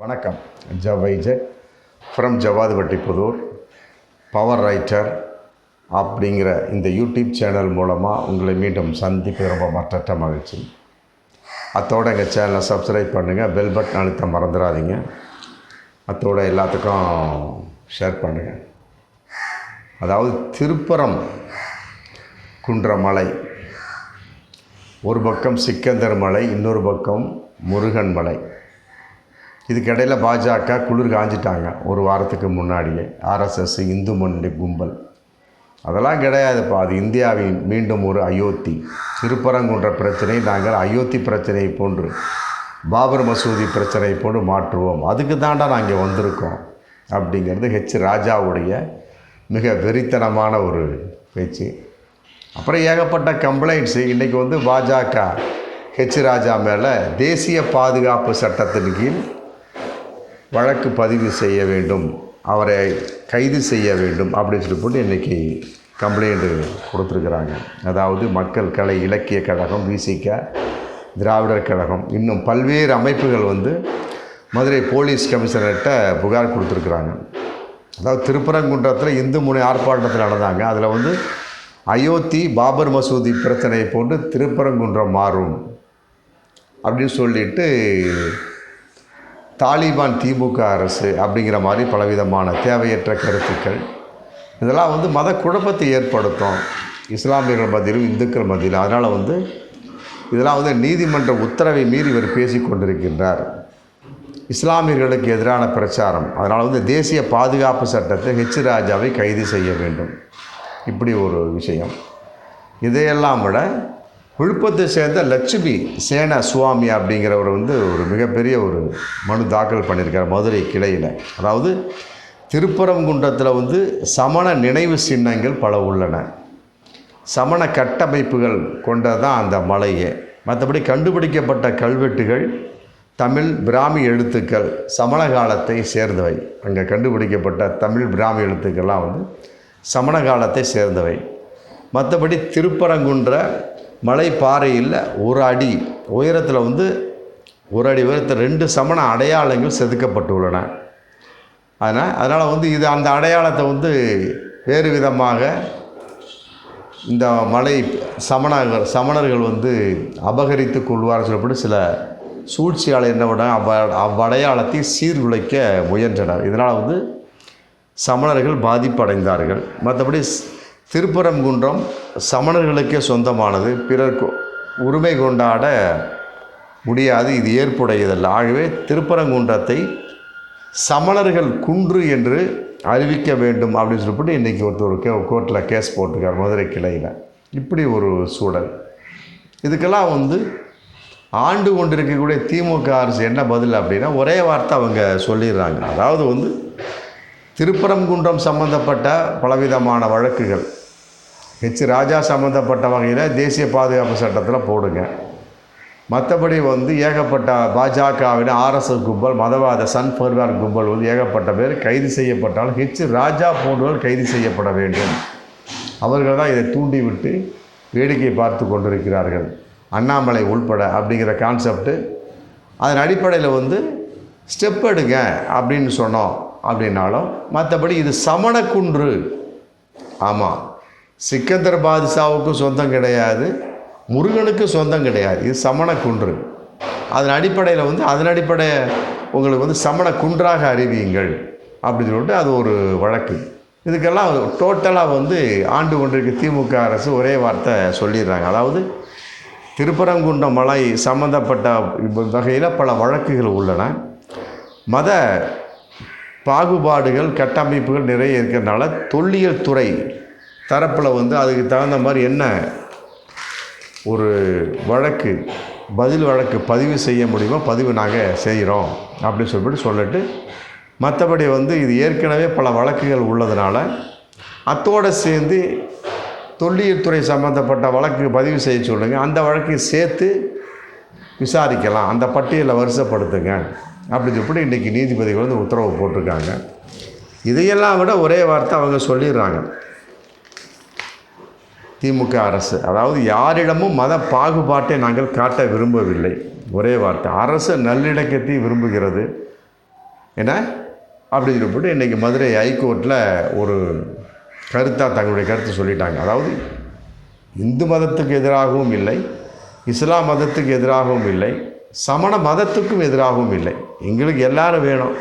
வணக்கம். ஜவைஜெட் from Javadupatti Puthur. Power writer அப்படிங்கிற இந்த யூடியூப் சேனல் மூலமாக உங்களை மீண்டும் சந்திப்பு ரொம்ப மற்ற மகிழ்ச்சி. அத்தோட எங்கள் சேனலை சப்ஸ்கிரைப் பண்ணுங்கள் பெல் பட்டன் அழுத்த மறந்துடாதீங்க. அத்தோட எல்லாத்துக்கும் ஷேர் பண்ணுங்கள் அதாவது திருப்பரம் குன்றமலை. ஒரு பக்கம் சிக்கந்தர் மலை இன்னொரு பக்கம் முருகன் மலை. இதுக்கிடையில் பாஜக குளிர் காஞ்சிட்டாங்க. ஒரு வாரத்துக்கு முன்னாடியே. ஆர்எஸ்எஸ் இந்து மண்டி கும்பல். அதெல்லாம் கிடையாதுப்பா. அது இந்தியாவின் மீண்டும் ஒரு அயோத்தி. திருப்பரங்குன்ற பிரச்சனை நாங்கள் அயோத்தி பிரச்சனையை போன்று பாபர் மசூதி பிரச்சனை போன்று மாற்றுவோம். அதுக்கு தாண்டா நாங்கள் வந்திருக்கோம் அப்படிங்கிறது ஹெச் ராஜாவுடைய மிக வெறித்தனமான ஒரு பேச்சு. அப்புறம் ஏகப்பட்ட கம்ப்ளைண்ட்ஸு இன்றைக்கி வந்து பாஜக ஹெச் ராஜா மேலே தேசிய பாதுகாப்பு சட்டத்தின் கீழ் வழக்கு பதிவு செய்ய வேண்டும் அவரை கைது செய்ய வேண்டும் அப்படின்னு சொல்லி போட்டு இன்றைக்கி கம்ப்ளைண்ட்டு கொடுத்துருக்குறாங்க. அதாவது மக்கள் கலை இலக்கிய கழகம் விசிக திராவிடர் கழகம் இன்னும் பல்வேறு அமைப்புகள் வந்து மதுரை போலீஸ் கமிஷனர்கிட்ட புகார் கொடுத்துருக்குறாங்க. அதாவது திருப்பரங்குன்றத்தில் இந்து முனை ஆர்ப்பாட்டத்தில் நடந்தாங்க. அதில் வந்து அயோத்தி பாபர் மசூதி பிரச்சனையை போன்று திருப்பரங்குன்றம் மாறும் அப்படின்னு சொல்லிட்டு தாலிபான் திமுக அரசு அப்படிங்கிற மாதிரி பலவிதமான தேவையற்ற கருத்துக்கள். இதெல்லாம் வந்து மத குழப்பத்தை ஏற்படுத்தும். இஸ்லாமியர்கள் மத்தியிலும் இந்துக்கள் மத்தியிலும். அதனால் வந்து இதெல்லாம் வந்து நீதிமன்ற உத்தரவை மீறி இவர் பேசி கொண்டிருக்கின்றார். இஸ்லாமியர்களுக்கு எதிரான பிரச்சாரம். அதனால் வந்து தேசிய பாதுகாப்பு சட்டத்தை ஹெச் ராஜாவை கைது செய்ய வேண்டும். இப்படி ஒரு விஷயம். இதையெல்லாம் விட விழுப்புரத்தை சேர்ந்த லட்சுமி சேன சுவாமி அப்படிங்கிறவர் வந்து ஒரு மிகப்பெரிய ஒரு மனு தாக்கல் பண்ணியிருக்கார் மதுரை கிளையில். அதாவது திருப்பரங்குன்றத்தில் வந்து சமண நினைவு சின்னங்கள் பல உள்ளன. சமண கட்டமைப்புகள் கொண்டதான் அந்த மலையே. மற்றபடி கண்டுபிடிக்கப்பட்ட கல்வெட்டுகள் தமிழ் பிராமி எழுத்துக்கள் சமண காலத்தை சேர்ந்தவை. அங்கே கண்டுபிடிக்கப்பட்ட தமிழ் பிராமி எழுத்துக்கள்லாம் வந்து சமண காலத்தை சேர்ந்தவை. மற்றபடி திருப்பரங்குன்ற மலை பாறையில் ஒரு அடி உயரத்தில் வந்து ஒரு அடி உயரத்தில் ரெண்டு சமண அடையாளங்கள் செதுக்கப்பட்டுள்ளன. அதனால் அதனால் வந்து இது அந்த அடையாளத்தை வந்து வேறு விதமாக இந்த மலை சமணர்கள் சமணர்கள் வந்து அபகரித்து கொள்வார் சொல்லப்பட்டு சில சூழ்ச்சியாளர் என்ன பண்ண அவ் அவ்வடையாளத்தை சீர்குலைக்க முயன்றனர். இதனால் வந்து சமணர்கள் பாதிப்படைந்தார்கள். மற்றபடி திருப்பரங்குன்றம் சமணர்களுக்கே சொந்தமானது. பிறர் உரிமை கொண்டாட முடியாது. இது ஏற்புடையதல்ல. ஆகவே திருப்பரங்குன்றத்தை சமணர்கள் குன்று என்று அறிவிக்க வேண்டும் அப்படின்னு சொல்லிட்டு இன்றைக்கி ஒருத்தர் கே கோர்ட்டில் கேஸ் போட்டிருக்கார் மதுரை கிளையில். இப்படி ஒரு சூழல். இதுக்கெல்லாம் வந்து ஆண்டு கொண்டிருக்கக்கூடிய திமுக அரசு என்ன பதில் அப்படின்னா ஒரே வார்த்தை அவங்க சொல்லிடுறாங்க. அதாவது வந்து திருப்பரங்குன்றம் சம்பந்தப்பட்ட பலவிதமான வழக்குகள். ஹெச் ராஜா சம்மந்தப்பட்ட வகையில் தேசிய பாதுகாப்பு சட்டத்தில் போடுங்க. மற்றபடி வந்து ஏகப்பட்ட பாஜகவின் ஆர்எஸ்எஸ் கும்பல் மதவாத சன் பர்வார் கும்பல் வந்து ஏகப்பட்ட பேர் கைது செய்யப்பட்டாலும் ஹெச் ராஜா போன்றவர் கைது செய்யப்பட வேண்டும். அவர்கள் தான் இதை தூண்டிவிட்டு வேடிக்கை பார்த்து கொண்டிருக்கிறார்கள். அண்ணாமலை உள்பட அப்படிங்கிற கான்செப்ட்டு அதன் அடிப்படையில் வந்து ஸ்டெப் எடுங்க அப்படின்னு சொன்னோம் அப்படின்னாலும் மற்றபடி இது சமணக்குன்று ஆமாம் சிக்கந்தர் பாதுஷாவுக்கும் சொந்தம் கிடையாது முருகனுக்கும் சொந்தம் கிடையாது. இது சமண குன்று. அதன் அடிப்படையில் வந்து அதன் அடிப்படை உங்களுக்கு வந்து சமண குன்றாக அறிவியுங்கள் அப்படின்னு சொல்லிட்டு அது ஒரு வழக்கு. இதுக்கெல்லாம் டோட்டலாக வந்து ஆண்டு கொண்டிருக்க திமுக அரசு ஒரே வார்த்தை சொல்லிடுறாங்க. அதாவது திருப்பரங்குன்ற மலை சம்மந்தப்பட்ட வகையில் பல வழக்குகள் உள்ளன. மத பாகுபாடுகள் கட்டமைப்புகள் நிறைய இருக்கிறதுனால தொல்லியல் துறை தரப்பில் வந்து அதுக்கு தகுந்த மாதிரி என்ன ஒரு வழக்கு பதில் வழக்கு பதிவு செய்ய முடியுமோ பதிவு நாங்கள் செய்கிறோம் அப்படின்னு சொல்லிட்டு சொல்லிட்டு மற்றபடி வந்து இது ஏற்கனவே பல வழக்குகள் உள்ளதுனால அத்தோடு சேர்ந்து தொல்லியல் துறை சம்மந்தப்பட்ட வழக்கு பதிவு செய்ய சொல்லுங்கள் அந்த வழக்கை சேர்த்து விசாரிக்கலாம். அந்த பட்டியலை வரிசைப்படுத்துங்க அப்படி சொல்லிட்டு இன்றைக்கி நீதிபதிகள் வந்து உத்தரவு போட்டிருக்காங்க. இதையெல்லாம் விட ஒரே வார்த்தை அவங்க சொல்லிடுறாங்க. திமுக அரசு. அதாவது யாரிடமும் மத பாகுபாட்டை நாங்கள் காட்ட விரும்பவில்லை. ஒரே வார்த்தை. அரசு நல்லிணக்கத்தை விரும்புகிறது. என்ன? அப்படின்னு சொல்லிட்டு இன்றைக்கி மதுரை ஹைகோர்ட்டில் ஒரு கருத்தாக தங்களுடைய கருத்து சொல்லிட்டாங்க. அதாவது இந்து மதத்துக்கு எதிராகவும் இல்லை இஸ்லாம் மதத்துக்கு எதிராகவும் இல்லை சமண மதத்துக்கும் எதிராகவும் இல்லை. எங்களுக்கு எல்லாரும் வேணும்.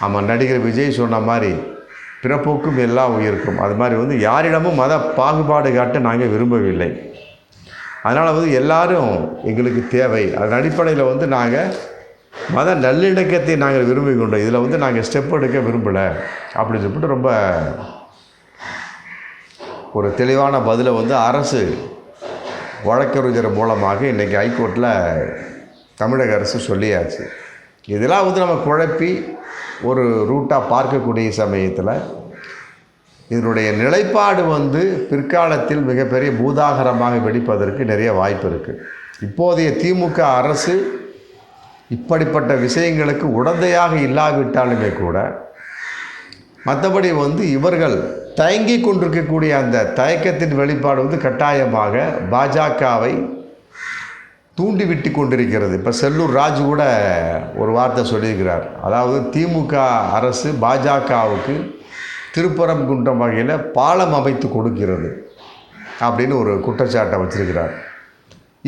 ஆமாம் நடிகர் விஜய் சொன்ன மாதிரி பிறப்புக்கும் எல்லா உயிருக்கும். அது மாதிரி வந்து யாரிடமும் மத பாகுபாடு காட்ட நாங்கள் விரும்பவில்லை. அதனால் வந்து எல்லாரும் எங்களுக்கு தேவை. அதன் அடிப்படையில் வந்து நாங்கள் மத நல்லிணக்கத்தை நாங்கள் விரும்பி கொண்டோம் இதில் வந்து நாங்கள் ஸ்டெப் எடுக்க விரும்பலை அப்படின்னு சொல்லிட்டு ரொம்ப ஒரு தெளிவான பதிலை வந்து அரசு வழக்கறிஞர் மூலமாக இன்றைக்கி ஹைகோர்ட்டில் தமிழக அரசு சொல்லியாச்சு. இதெல்லாம் வந்து நம்ம குழப்பி ஒரு ரூட்டாக பார்க்கக்கூடிய சமயத்தில் இதனுடைய நிலைப்பாடு வந்து பிற்காலத்தில் மிகப்பெரிய பூதாகரமாக வெடிப்பதற்கு நிறைய வாய்ப்பு இருக்குது இப்போதைய திமுக அரசு இப்படிப்பட்ட விஷயங்களுக்கு உடந்தையாக இல்லாவிட்டாலுமே கூட மற்றபடி வந்து இவர்கள் தயங்கி கொண்டிருக்கக்கூடிய அந்த தயக்கத்தின் வெளிப்பாடு வந்து கட்டாயமாக பாஜகவை தூண்டிவிட்டு கொண்டிருக்கிறது. இப்போ செல்லூர் ராஜு கூட ஒரு வார்த்தை சொல்லியிருக்கிறார். அதாவது திமுக அரசு பாஜகவுக்கு திருப்பரங்குன்றம் வகையில் பாலம் அமைத்து கொடுக்கிறது அப்படின்னு ஒரு குற்றச்சாட்டை வச்சிருக்கிறார்.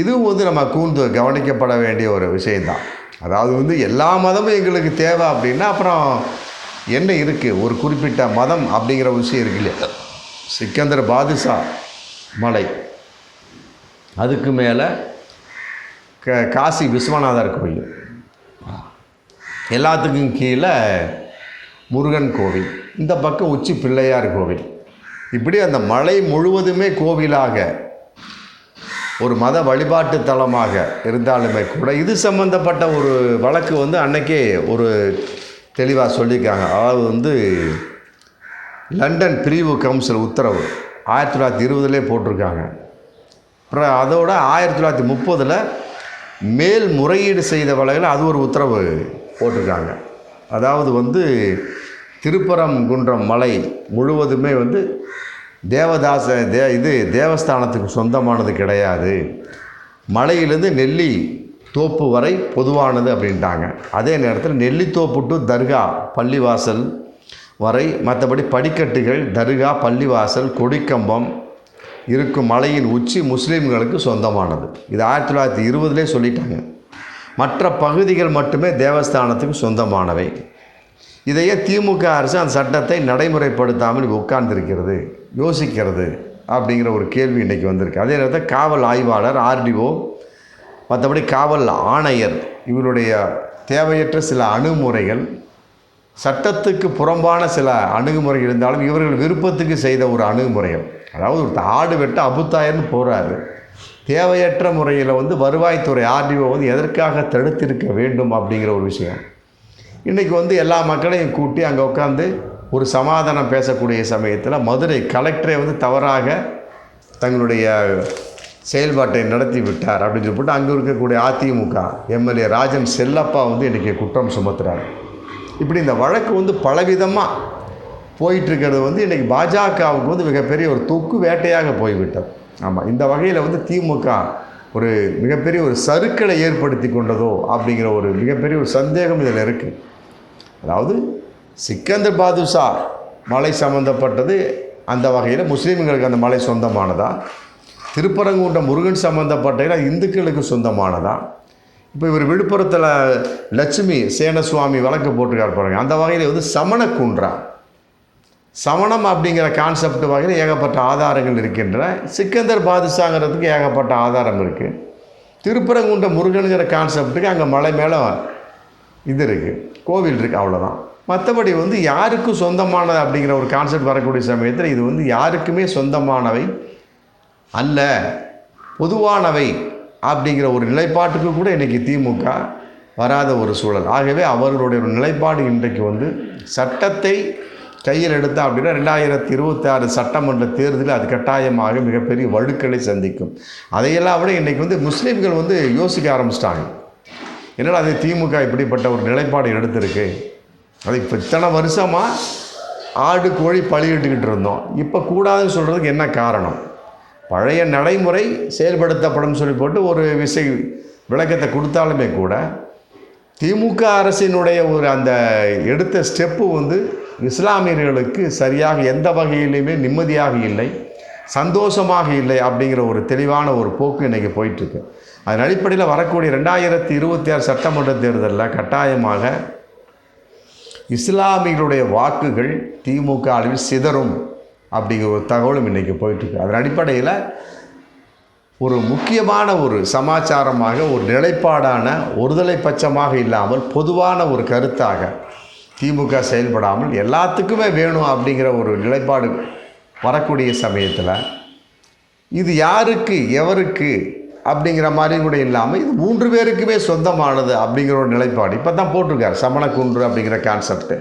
இதுவும் வந்து நம்ம கூர்ந்து கவனிக்கப்பட வேண்டிய ஒரு விஷயந்தான் அதாவது வந்து எல்லா மதமும் எங்களுக்கு தேவை அப்படின்னா அப்புறம் என்ன இருக்குது ஒரு குறிப்பிட்ட மதம் அப்படிங்கிற விஷயம் இருக்கு இல்லையா? சிக்கந்தர் பாதுஷா மலை. அதுக்கு மேலே க காசி விஸ்வநாதர் கோயில் எல்லாத்துக்கும் கீழே முருகன் கோவில். இந்த பக்கம் உச்சி பிள்ளையார் கோவில். இப்படி அந்த மலை முழுவதுமே கோவிலாக ஒரு மத வழிபாட்டு தலமாக இருந்தாலுமே கூட இது சம்பந்தப்பட்ட ஒரு வழக்கு வந்து அன்னைக்கே ஒரு தெளிவாக சொல்லியிருக்காங்க. அதாவது வந்து லண்டன் பிரிவு கவுன்சில் உத்தரவு ஆயிரத்தி தொள்ளாயிரத்தி இருபதுலேயே போட்டிருக்காங்க. அப்புறம் அதோட ஆயிரத்தி தொள்ளாயிரத்தி முப்பதில் மேல் முறையீடு செய்த வழக்கில் அது ஒரு உத்தரவு போட்டிருக்காங்க. அதாவது வந்து திருப்பரங்குன்றம் மலை முழுவதுமே வந்து தேவதாச தே இது தேவஸ்தானத்துக்கு சொந்தமானது கிடையாது. மலையிலேருந்து நெல்லி தோப்பு வரை பொதுவானது அப்படின்ட்டாங்க. அதே நேரத்தில் நெல்லித்தோப்பு டு தர்கா பள்ளிவாசல் வரை மற்றபடி படிக்கட்டுகள் தர்கா பள்ளிவாசல் கொடிக்கம்பம் இருக்கும் மலையின் உச்சி முஸ்லீம்களுக்கு சொந்தமானது. இது ஆயிரத்தி தொள்ளாயிரத்தி இருபதுலேயே சொல்லிட்டாங்க. மற்ற பகுதிகள் மட்டுமே தேவஸ்தானத்துக்கு சொந்தமானவை. இதையே திமுக அரசு அந்த சட்டத்தை நடைமுறைப்படுத்தாமல் உட்கார்ந்திருக்கிறது யோசிக்கிறது அப்படிங்கிற ஒரு கேள்வி இன்றைக்கி வந்திருக்கு. அதே நேரத்தில் காவல் ஆய்வாளர் ஆர்டிஓ மற்றபடி காவல் ஆணையர் இவருடைய தேவையற்ற சில அணுகுமுறைகள் சட்டத்துக்கு புறம்பான சில அணுகுமுறைகள் இருந்தாலும் இவர்கள் விருப்பத்துக்கு செய்த ஒரு அணுகுமுறைகள். அதாவது ஒரு ஆடு வெட்ட அபுத்தாயர்னு போகிறாரு தேவையற்ற முறையில் வந்து வருவாய்த்துறை ஆர்டிஓ வந்து எதற்காக தடுத்திருக்க வேண்டும் அப்படிங்கிற ஒரு விஷயம். இன்றைக்கி வந்து எல்லா மக்களையும் கூட்டி அங்கே உட்காந்து ஒரு சமாதானம் பேசக்கூடிய சமயத்தில் மதுரை கலெக்டரே வந்து தவறாக தங்களுடைய செயல்பாட்டை நடத்தி விட்டார் அப்படின்னு சொல்லிட்டு அங்கே இருக்கக்கூடிய அதிமுக எம்எல்ஏ ராஜன் செல்லப்பா வந்து இன்றைக்கி குற்றம் சுமத்துறாரு. இப்படி இந்த வழக்கு வந்து பலவிதமாக போயிட்டுருக்கிறது வந்து இன்றைக்கி பாஜகவுக்கு வந்து மிகப்பெரிய ஒரு தொக்கு வேட்டையாக போய்விட்டது. ஆமாம் இந்த வகையில் வந்து திமுக ஒரு மிகப்பெரிய ஒரு சறுக்களை ஏற்படுத்தி கொண்டதோ அப்படிங்கிற ஒரு மிகப்பெரிய ஒரு சந்தேகம் இதில் இருக்குது அதாவது சிக்கந்தர் பாதுஷா மலை சம்மந்தப்பட்டது அந்த வகையில் முஸ்லீம்களுக்கு அந்த மலை சொந்தமானதா? திருப்பரங்குன்றம் முருகன் சம்மந்தப்பட்டது இந்துக்களுக்கு சொந்தமானதா? இப்போ இவர் விழுப்புரத்தில் லட்சுமி சேனசுவாமி வழக்கு போட்டிருக்கார் பாருங்கள் அந்த வகையில் வந்து சமண குன்றா? சமணம் அப்படிங்கிற கான்செப்ட் வகையில் ஏகப்பட்ட ஆதாரங்கள் இருக்கின்றன. சிக்கந்தர் பாதுஷாங்கிறதுக்கு ஏகப்பட்ட ஆதாரம் இருக்குது திருப்பரங்குன்ற முருகனுங்கிற கான்செப்ட்டுக்கு அங்கே மலை மேலே இது இருக்குது கோவில் இருக்குது அவ்வளோதான் மற்றபடி வந்து யாருக்கும் சொந்தமானது அப்படிங்கிற ஒரு கான்செப்ட் வரக்கூடிய சமயத்தில் இது வந்து யாருக்குமே சொந்தமானவை அல்ல. பொதுவானவை அப்படிங்கிற ஒரு நிலைப்பாட்டுக்கு கூட இன்றைக்கி திமுக வராத ஒரு சூழல். ஆகவே அவர்களுடைய ஒரு நிலைப்பாடு இன்றைக்கு வந்து சட்டத்தை கையில் எடுத்தா அப்படின்னா ரெண்டாயிரத்தி இருபத்தி ஆறு சட்டமன்ற தேர்தலில் அது கட்டாயமாக மிகப்பெரிய வழுக்களை சந்திக்கும். அதையெல்லாம் விட இன்றைக்கி வந்து முஸ்லீம்கள் வந்து யோசிக்க ஆரம்பிச்சிட்டாங்க. என்னடா அது திமுக இப்படிப்பட்ட ஒரு நிலைப்பாடு எடுத்திருக்கு? அது இப்போ இத்தனை வருஷமாக ஆடு கோழி பழியிட்டுக்கிட்டு இருந்தோம். இப்போ கூடாதுன்னு சொல்கிறதுக்கு என்ன காரணம்? பழைய நடைமுறை செயல்படுத்தப்படும் சொல்லி போட்டு ஒரு விசை விளக்கத்தை கொடுத்தாலுமே கூட திமுக அரசினுடைய ஒரு அந்த எடுத்த ஸ்டெப்பு வந்து இஸ்லாமியர்களுக்கு சரியாக எந்த வகையிலையுமே நிம்மதியாக இல்லை சந்தோஷமாக இல்லை அப்படிங்கிற ஒரு தெளிவான ஒரு போக்கு இன்றைக்கி போயிட்டுருக்கு. அதன் அடிப்படையில் வரக்கூடிய ரெண்டாயிரத்தி இருபத்தி ஆறு சட்டமன்ற தேர்தலில் கட்டாயமாக இஸ்லாமியர்களுடைய வாக்குகள் திமுக அளவில் சிதறும் அப்படிங்கிற ஒரு தகவலும் இன்றைக்கி போயிட்டுருக்கு. அதன் அடிப்படையில் ஒரு முக்கியமான ஒரு சமாச்சாரமாக ஒரு நிலைப்பாடான ஒருதலை பட்சமாக இல்லாமல் பொதுவான ஒரு கருத்தாக திமுக செயல்படாமல் எல்லாத்துக்குமே வேணும் அப்படிங்கிற ஒரு நிலைப்பாடு வரக்கூடிய சமயத்தில் இது யாருக்கு எவருக்கு அப்படிங்கிற மாதிரி கூட இல்லாமல் இது மூன்று பேருக்குமே சொந்தமானது அப்படிங்கிற ஒரு நிலைப்பாடு. இப்போ தான் போட்டிருக்கார் சமணக்குன்று அப்படிங்கிற கான்செப்ட்டு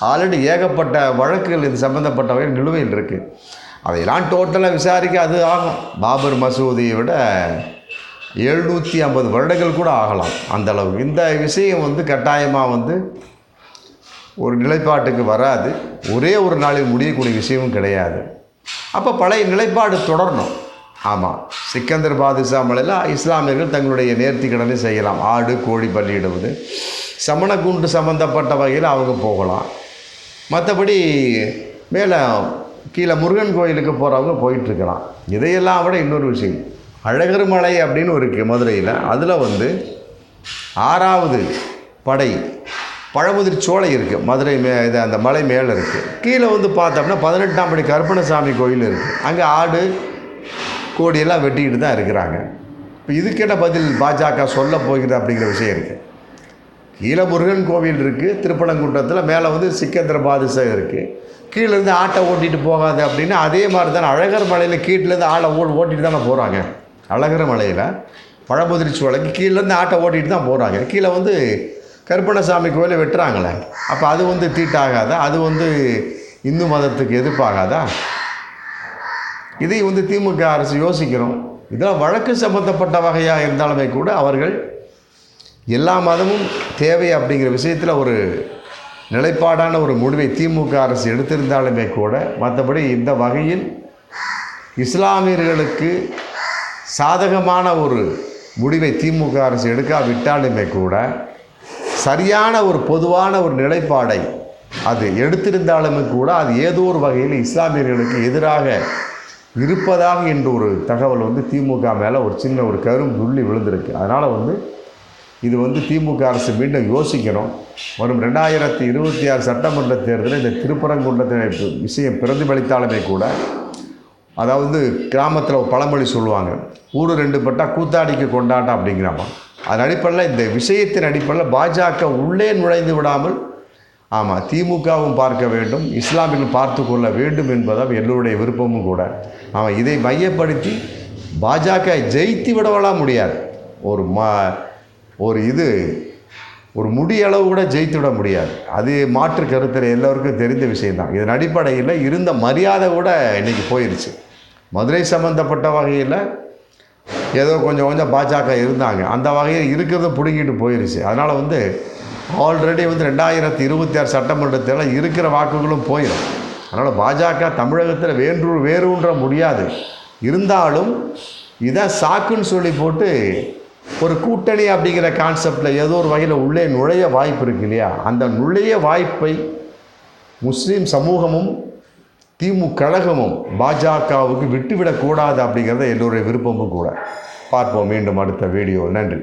ஆல்ரெடி ஏகப்பட்ட வழக்குகள் இது சம்மந்தப்பட்டவை நிலுவையில் இருக்குது அதையெல்லாம் டோட்டலாக விசாரிக்க அது ஆகும். பாபர் மசூதியை விட எழுநூற்றி ஐம்பது வருடங்கள் கூட ஆகலாம். அந்த இந்த விஷயம் வந்து கட்டாயமாக வந்து ஒரு நிலைப்பாட்டுக்கு வராது. ஒரே ஒரு நாளில் முடியக்கூடிய விஷயமும் கிடையாது. அப்போ பழைய நிலைப்பாடு தொடரணும். ஆமாம் சிக்கந்தர் பாதுஷா மலையில் இஸ்லாமியர்கள் தங்களுடைய நேர்த்தி கடனை செய்யலாம். ஆடு கோழி பள்ளியிடுவது சமணக்குண்டு சம்மந்தப்பட்ட வகையில் அவங்க போகலாம். மற்றபடி மேலே கீழே முருகன் கோயிலுக்கு போகிறவங்க போயிட்டுருக்கலாம். இதையெல்லாம் விட இன்னொரு விஷயம். அழகர் மலை அப்படின்னு இருக்குது மதுரையில். அதில் வந்து ஆறாவது படை பழமுதிர் சோலை இருக்குது மதுரை மே இது அந்த மலை மேலே இருக்குது கீழே வந்து பார்த்தோம்னா பதினெட்டாம் படி கருப்பணசாமி கோயில் இருக்குது அங்கே ஆடு கோடியெல்லாம் வெட்டிக்கிட்டு தான் இருக்கிறாங்க. இப்போ இதுக்கென்ன பதில் பாஜக சொல்ல போகிறது அப்படிங்கிற விஷயம் இருக்குது கீழே முருகன் கோவில் இருக்குது திருப்பனங்குன்றத்தில் மேலே வந்து சிக்கந்திர பாதுஷா இருக்குது கீழேருந்து ஆட்டை ஓட்டிகிட்டு போகாது அப்படின்னு அதே மாதிரி தானே அழகர் மலையில் கீழேருந்து ஆளை ஓ ஓட்டிகிட்டு தானே போகிறாங்க அழகர் மலையில் பழமுதிரி சோலைக்கு கீழேருந்து ஆட்டை ஓட்டிகிட்டு தான் போகிறாங்க கீழே வந்து கருப்பணசாமி கோயிலை வெட்டுறாங்களே. அப்போ அது வந்து தீட்டாகாதா? அது வந்து இந்து மதத்துக்கு எதிர்ப்பாகாதா? இதை வந்து திமுக அரசு யோசிக்கிறோம். இதெல்லாம் வழக்கு சம்பந்தப்பட்ட வகையாக இருந்தாலுமே கூட அவர்கள் எல்லா மதமும் தேவை அப்படிங்கிற விஷயத்தில் ஒரு நிலைப்பாடான ஒரு முடிவை திமுக அரசு எடுத்திருந்தாலுமே கூட மற்றபடி இந்த வகையில் இஸ்லாமியர்களுக்கு சாதகமான ஒரு முடிவை திமுக அரசு எடுக்காவிட்டாலுமே கூட சரியான ஒரு பொதுவான ஒரு நிலைப்பாடை அது எடுத்திருந்தாலுமே கூட அது ஏதோ ஒரு வகையில் இஸ்லாமியர்களுக்கு எதிராக இருப்பதாக என்ற ஒரு தகவல் வந்து திமுக மேலே ஒரு சின்ன ஒரு கரும் புள்ளி விழுந்திருக்கு. அதனால் வந்து இது வந்து திமுக அரசு மீண்டும் யோசிக்கணும். வரும் ரெண்டாயிரத்தி இருபத்தி ஆறு சட்டமன்ற தேர்தலில் இந்த திருப்பரங்குன்றத்தின் விஷயம் பிரதிபலித்தாலுமே கூட அதாவது கிராமத்தில் பழமொழி சொல்லுவாங்க ஊடு ரெண்டு பட்டா கூத்தாடிக்கு கொண்டாட்டம் அப்படிங்கிறாமா. அதன் அடிப்படையில் இந்த விஷயத்தின் அடிப்படையில் பாஜக உள்ளே நுழைந்து விடாமல் ஆமாம் திமுகவும் பார்க்க வேண்டும் இஸ்லாமியர்கள் பார்த்து கொள்ள வேண்டும் என்பதால் எல்லோருடைய விருப்பமும் கூட. ஆமாம் இதை மையப்படுத்தி பாஜக ஜெயித்து விடவலாம் முடியாது. ஒரு மா ஒரு இது ஒரு முடியளவு கூட ஜெயித்து விட முடியாது. அது மாற்று கருத்தில் எல்லோருக்கும் தெரிந்த விஷயம்தான். இதன் அடிப்படையில் இருந்த மரியாதை கூட இன்றைக்கி போயிடுச்சு மதுரை சம்மந்தப்பட்ட வகையில் ஏதோ கொஞ்சம் கொஞ்சம் பாஜக இருந்தாங்க. அந்த வகையில் இருக்கிறத பிடுங்கிட்டு போயிடுச்சு அதனால் வந்து ஆல்ரெடி வந்து ரெண்டாயிரத்தி இருபத்தி ஆறு சட்டமன்றத்தில் இருக்கிற வாக்குகளும் போயிடும். அதனால் பாஜக தமிழகத்தில் வேன்று வேறுன்ற முடியாது. இருந்தாலும் இதை சாக்குன்னு சொல்லி போட்டு ஒரு கூட்டணி அப்படிங்கிற கான்செப்டில் ஏதோ ஒரு வகையில் உள்ளே நுழைய வாய்ப்பு இருக்கு இல்லையா? அந்த நுழைய வாய்ப்பை முஸ்லீம் சமூகமும் திமுக கழகமும் பாஜகவுக்கு விட்டுவிடக்கூடாது அப்படிங்கிறத எல்லோருடைய விருப்பமும் கூட. பார்ப்போம் மீண்டும் அடுத்த வீடியோ. நன்றி.